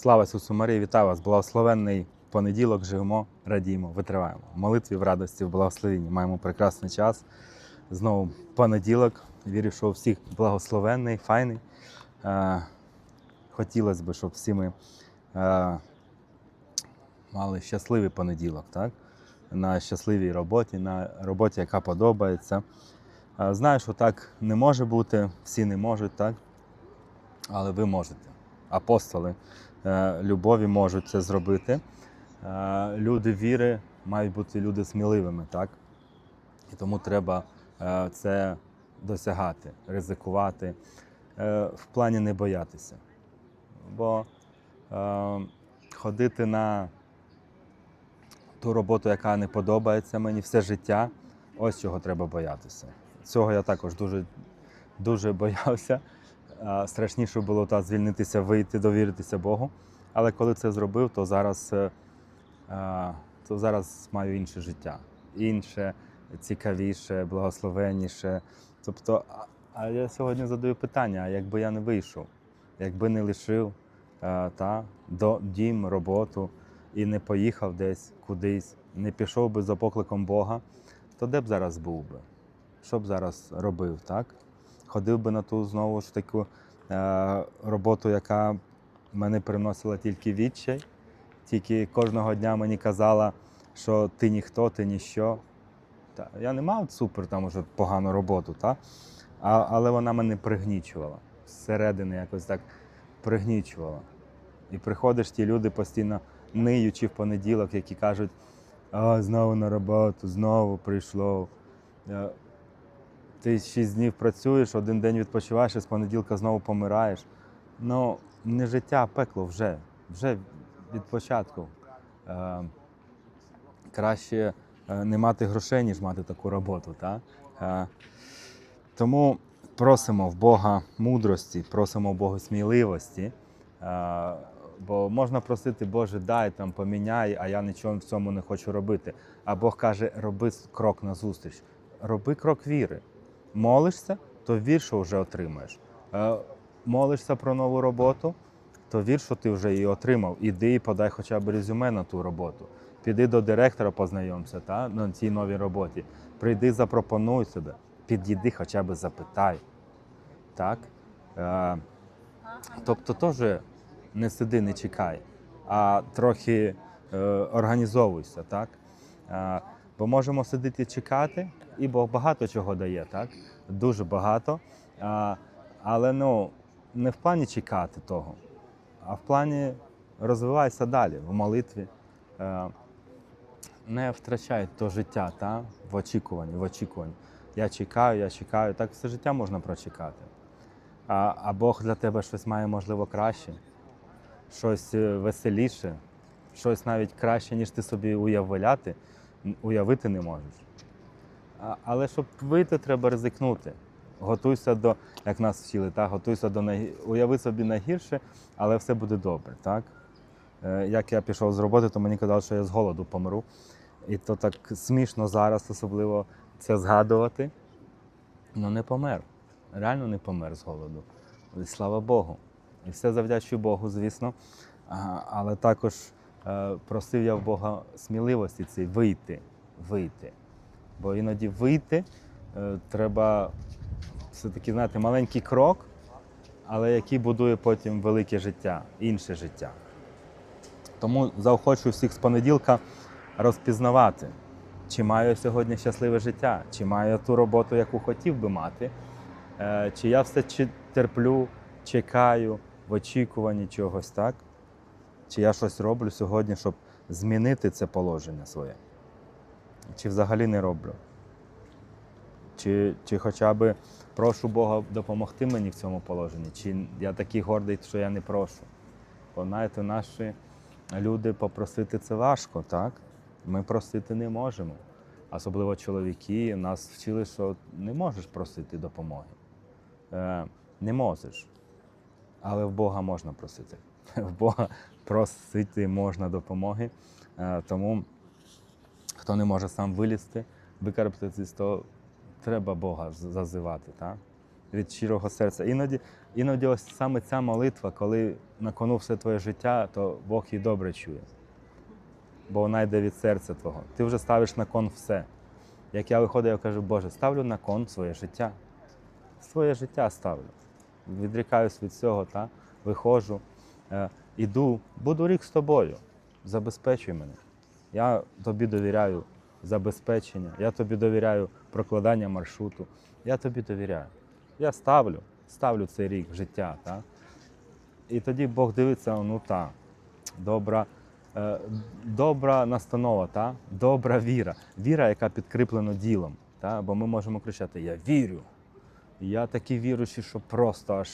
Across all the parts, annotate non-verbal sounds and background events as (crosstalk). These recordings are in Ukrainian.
Слава Ісусу Марії, вітаю вас! Благословенний понеділок, живемо, радіємо, витриваємо. В молитві, в радості, в благословенні. Маємо прекрасний час. Знову понеділок. Вірю, що у всіх благословенний, файний. Е, хотілося б, щоб всі ми е, мали щасливий понеділок, так? На щасливій роботі, на роботі, яка подобається. Е, знаю, що так не може бути, всі не можуть, так? Але ви можете. Апостоли любові можуть це зробити. Е, Люди віри мають бути люди сміливими, так? І тому треба е, це досягати, ризикувати, е, в плані не боятися. Бо е, ходити на ту роботу, яка не подобається мені все життя, ось чого треба боятися. Цього я також дуже, дуже (laughs) боявся. Страшніше було та звільнитися, вийти, довіритися Богу. Але коли це зробив, то зараз, е, то зараз маю інше життя. Інше, цікавіше, благословенніше. Тобто, а- я сьогодні задаю питання: якби я не вийшов, якби не лишив е, та, до, дім, роботу і не поїхав десь кудись, не пішов би за покликом Бога, то де б зараз був би? Що б зараз робив, так? Ходив би на ту знову ж таку е, роботу, яка мене приносила тільки відчай, тільки кожного дня мені казала, що ти ніхто, ти ніщо. Та, я не мав супер там уже погану роботу, та? А, але вона мене пригнічувала. Зсередини якось так пригнічувала. І приходиш ті люди постійно ниючи в понеділок, які кажуть, а, знову на роботу, знову прийшло. Ти шість днів працюєш, один день відпочиваєш і з понеділка знову помираєш. Ну, не життя, а пекло вже. Вже від початку. Е, краще е, не мати грошей, ніж мати таку роботу. Та? Е, тому просимо в Бога мудрості, просимо в Бога сміливості. Е, Бо можна просити, Боже, дай там поміняй, а я нічого в цьому не хочу робити. А Бог каже, роби крок назустріч, роби крок віри. Молишся, то вір, що вже отримаєш. Е, Молишся про нову роботу, то вір, що ти вже її отримав. Іди і подай хоча б резюме на ту роботу. Піди до директора, познайомся та, на цій новій роботі. Прийди, запропонуй себе. Підійди, хоча б запитай. Так? Е, тобто теж не сиди, не чекай, а трохи е, організовуйся, так? Е, бо можемо сидіти чекати, і Бог багато чого дає, так? Дуже багато. А, але ну, не в плані чекати того, а в плані розвивайся далі в молитві. Е, не втрачай то життя та? в очікуванні, в очікуванні. Я чекаю, я чекаю, так все життя можна прочекати. А, а Бог для тебе щось має, можливо, краще, щось е, веселіше, щось навіть краще, ніж ти собі уявляти, уявити не можеш. Але щоб вийти, треба ризикнути. Готуйся до, як нас вчили, так? готуйся до уяви собі найгірше, але все буде добре. Так? Е, як я пішов з роботи, то мені казали, що я з голоду помру. І то так смішно зараз, особливо це згадувати. Ну не помер. Реально не помер з голоду. І слава Богу. І все завдячую Богу, звісно. Але також просив я в Бога сміливості цій вийти, вийти. Бо іноді вийти е, треба все-таки, знаєте, маленький крок, але який будує потім велике життя, інше життя. Тому заохочую всіх з понеділка розпізнавати, чи маю сьогодні щасливе життя, чи маю ту роботу, яку хотів би мати, е, чи я все терплю, чекаю в очікуванні чогось, так? Чи я щось роблю сьогодні, щоб змінити це положення своє? Чи взагалі не роблю? Чи, чи хоча б прошу Бога допомогти мені в цьому положенні? Чи я такий гордий, що я не прошу? Бо знаєте, наші люди попросити це важко, так? Ми просити не можемо. Особливо чоловіки. Нас вчили, що не можеш просити допомоги. Е, не можеш. Але в Бога можна просити. (laughs) В Бога просити можна допомоги. Е, тому хто не може сам вилізти, викарабкатись, то треба Бога зазивати. Так? від щирого серця. Іноді, іноді ось саме ця молитва, коли на кону все твоє життя, то Бог її добре чує. Бо вона йде від серця твого. Ти вже ставиш на кон все. Як я виходжу, я кажу, Боже, ставлю на кон своє життя. Своє життя ставлю. Відрікаюсь від цього, та? виходжу, іду, буду рік з тобою. Забезпечуй мене. Я тобі довіряю забезпечення, я тобі довіряю прокладання маршруту. Я тобі довіряю. Я ставлю, ставлю цей рік життя. Та? І тоді Бог дивиться, ну та, добра, е, добра настанова, та? добра віра. Віра, яка підкріплена ділом. Та? Бо ми можемо кричати: Я вірю. Я такий віруючий, що просто аж,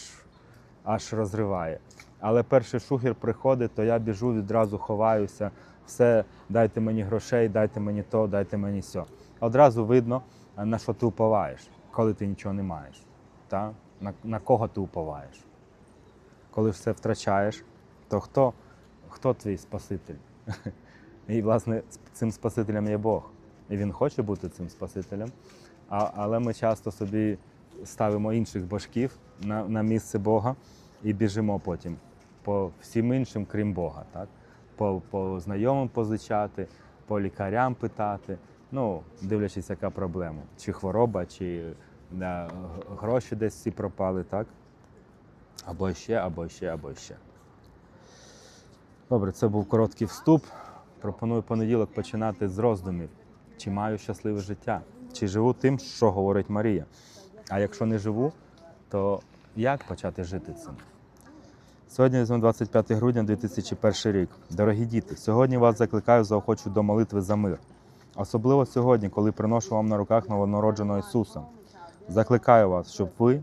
аж розриває. Але перший шухер приходить, то я біжу, відразу ховаюся. Все, дайте мені грошей, дайте мені то, дайте мені сьо. Одразу видно, на що ти уповаєш, коли ти нічого не маєш. Та? На, на кого ти уповаєш? Коли все втрачаєш, то хто, хто твій Спаситель? (laughs) І, власне, цим Спасителем є Бог. І Він хоче бути цим Спасителем. А, але ми часто собі ставимо інших божків на, на місце Бога і біжимо потім по всім іншим, крім Бога. Так? По, по знайомим позичати, по лікарям питати. Ну, дивлячись, яка проблема. Чи хвороба, чи г- гроші десь всі пропали, так? Або ще, або ще, або ще. Добре, це був короткий вступ. Пропоную понеділок починати з роздумів. Чи маю щасливе життя? Чи живу тим, що говорить Марія? А якщо не живу, то як почати жити цим? Сьогодні візьмемо 25 грудня 2001 рік. Дорогі діти, сьогодні вас закликаю заохочу до молитви за мир. Особливо сьогодні, коли приношу вам на руках новонародженого Ісуса. Закликаю вас, щоб ви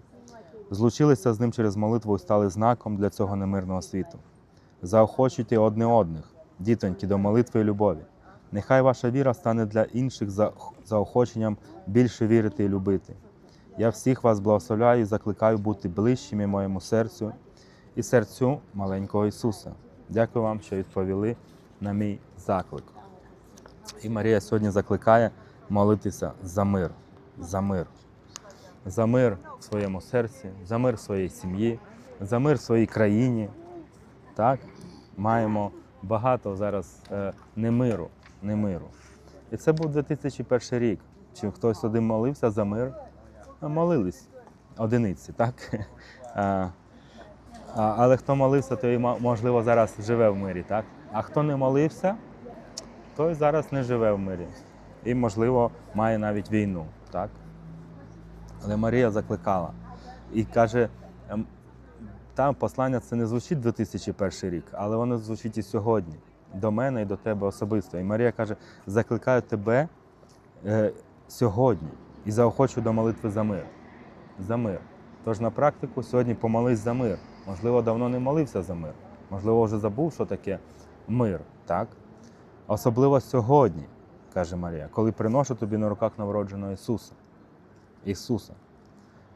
злучилися з ним через молитву і стали знаком для цього немирного світу. Заохочуйте одне одних, дітоньки, до молитви і любові. Нехай ваша віра стане для інших за- заохоченням більше вірити і любити. Я всіх вас благословляю і закликаю бути ближчими моєму серцю і серцю маленького Ісуса. Дякую вам, що відповіли на мій заклик. І Марія сьогодні закликає молитися за мир, за мир, за мир в своєму серці, за мир в своїй сім'ї, за мир в своїй країні. Так? Маємо багато зараз е, немиру, немиру. І це був 2001 рік. Чи хтось один молився за мир? Молились одиниці, так? А, але хто молився, той, можливо, зараз живе в мирі, так? А хто не молився, той зараз не живе в мирі. І, можливо, має навіть війну, так? Але Марія закликала і каже, ем, там послання це не звучить 2001 рік, але воно звучить і сьогодні, до мене і до тебе особисто. І Марія каже: закликаю тебе е, сьогодні і заохочу до молитви за мир. За мир. Тож на практику сьогодні помолись за мир. Можливо, давно не молився за мир. Можливо, вже забув, що таке мир, так? Особливо сьогодні, каже Марія, коли приношу тобі на руках новородженого Ісуса. Ісуса.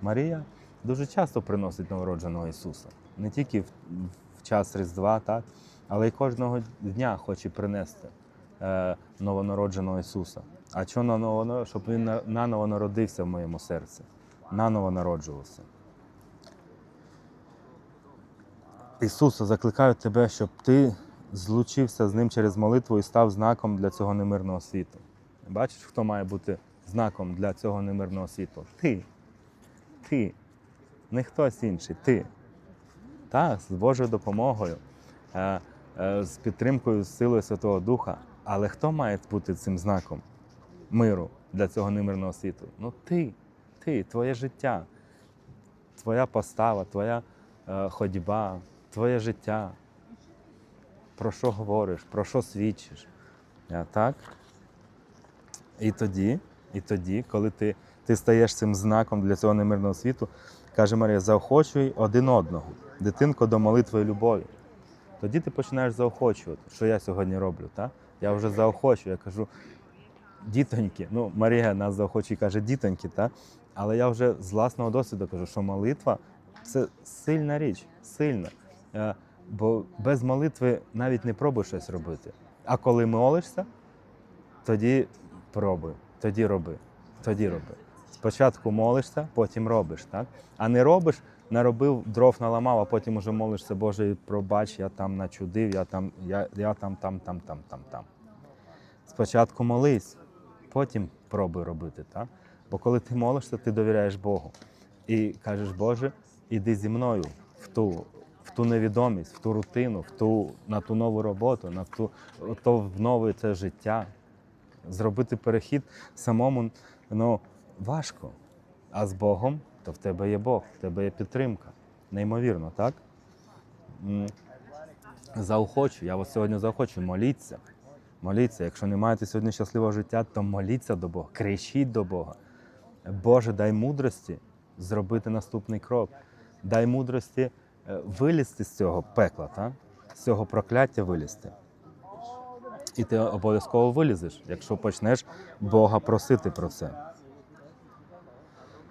Марія дуже часто приносить новородженого Ісуса. Не тільки в, в час Різдва, так? але й кожного дня хоче принести е, новонародженого Ісуса. А що на новоно, щоб він наново народився в моєму серці, наново народжувався. Ісусе, закликаю тебе, щоб ти злучився з ним через молитву і став знаком для цього немирного світу. Бачиш, хто має бути знаком для цього немирного світу? Ти. Ти. Не хтось інший, ти. Так, з Божою допомогою, е, е, з підтримкою, з силою Святого Духа. Але хто має бути цим знаком миру для цього немирного світу? Ну ти, ти, твоє життя, твоя постава, твоя е, ходьба, твоє життя. Про що говориш, про що свідчиш. Е, Так? І тоді, і тоді, коли ти, ти стаєш цим знаком для цього немирного світу, каже Марія, заохочуй один одного, дитинко до молитви любові. Тоді ти починаєш заохочувати, що я сьогодні роблю. Так? Я вже заохочую, я кажу, дітоньки, ну Марія нас заохочує і каже дітоньки, так? але я вже з власного досвіду кажу, що молитва це сильна річ, сильна. Е, Бо без молитви навіть не пробуй щось робити. А коли молишся, тоді пробуй, тоді роби, тоді роби. Спочатку молишся, потім робиш, так? А не робиш, наробив, дров наламав, а потім уже молишся, Боже, пробач, я там начудив, я там, я, я там, там, там, там, там, там. Спочатку молись, потім пробуй робити, так? Бо коли ти молишся, ти довіряєш Богу. І кажеш, Боже, іди зі мною в ту, в ту невідомість, в ту рутину, в ту, на ту нову роботу, на ту, то в нове це життя. Зробити перехід самому ну, важко. А з Богом, то в тебе є Бог, в тебе є підтримка. Неймовірно, так? Заохочу, я вас сьогодні заохочу, моліться. Моліться. Якщо не маєте сьогодні щасливого життя, то моліться до Бога, кричіть до Бога. Боже, дай мудрості зробити наступний крок. Дай мудрості е, вилізти з цього пекла, та? з цього прокляття вилізти. І ти обов'язково вилізеш, якщо почнеш Бога просити про це.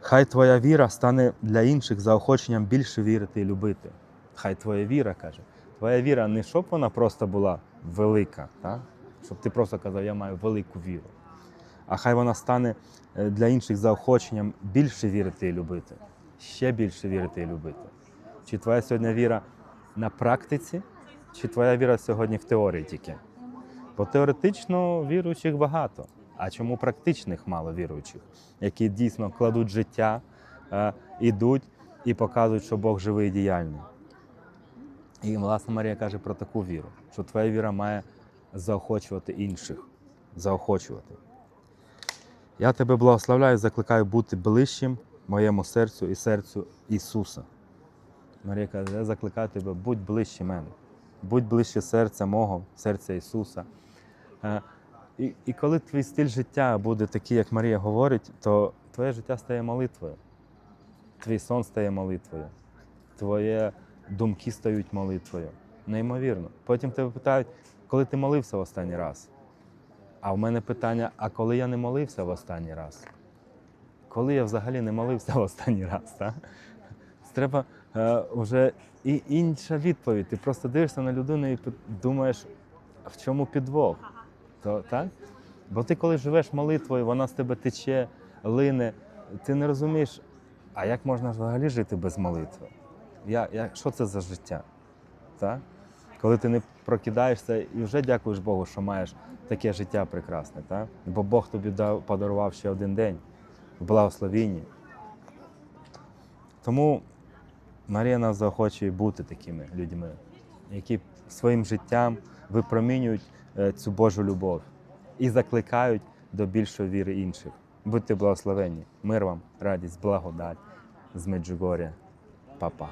Хай твоя віра стане для інших заохоченням більше вірити і любити. Хай твоя віра каже. Твоя віра не щоб вона просто була велика, так? Щоб ти просто казав, я маю велику віру. А хай вона стане е, для інших заохоченням більше вірити і любити, ще більше вірити і любити. Чи твоя сьогодні віра на практиці, чи твоя віра сьогодні в теорії тільки? Бо теоретично віруючих багато. А чому практичних мало віруючих, які дійсно кладуть життя, е, ідуть і показують, що Бог живий і діяльний. І власне Марія каже про таку віру, що твоя віра має заохочувати інших. Заохочувати. Я тебе благословляю, закликаю бути ближчим моєму серцю і серцю Ісуса. Марія каже, я закликаю тебе, будь ближче мене, будь ближче серця мого, серця Ісуса. Е, І, і коли твій стиль життя буде такий, як Марія говорить, то твоє життя стає молитвою. Твій сон стає молитвою. Твої думки стають молитвою. Неймовірно. Потім тебе питають, коли ти молився в останній раз. А в мене питання: а коли я не молився в останній раз? Коли я взагалі не молився в останній раз? Так? Треба е, вже і інша відповідь. Ти просто дивишся на людину і думаєш, в чому підвох? То, так? Бо ти, коли живеш молитвою, вона з тебе тече, лине, ти не розумієш, а як можна взагалі жити без молитви? Я, я, що це за життя? Так? Коли ти не прокидаєшся і вже дякуєш Богу, що маєш таке життя прекрасне, так? бо Бог тобі дав, подарував ще один день в благословінні. Тому Марія нас заохочує бути такими людьми, які своїм життям випромінюють е, цю Божу любов і закликають до більшої віри інших. Будьте благословенні. Мир вам, радість, благодать з Меджугоря. Па-па.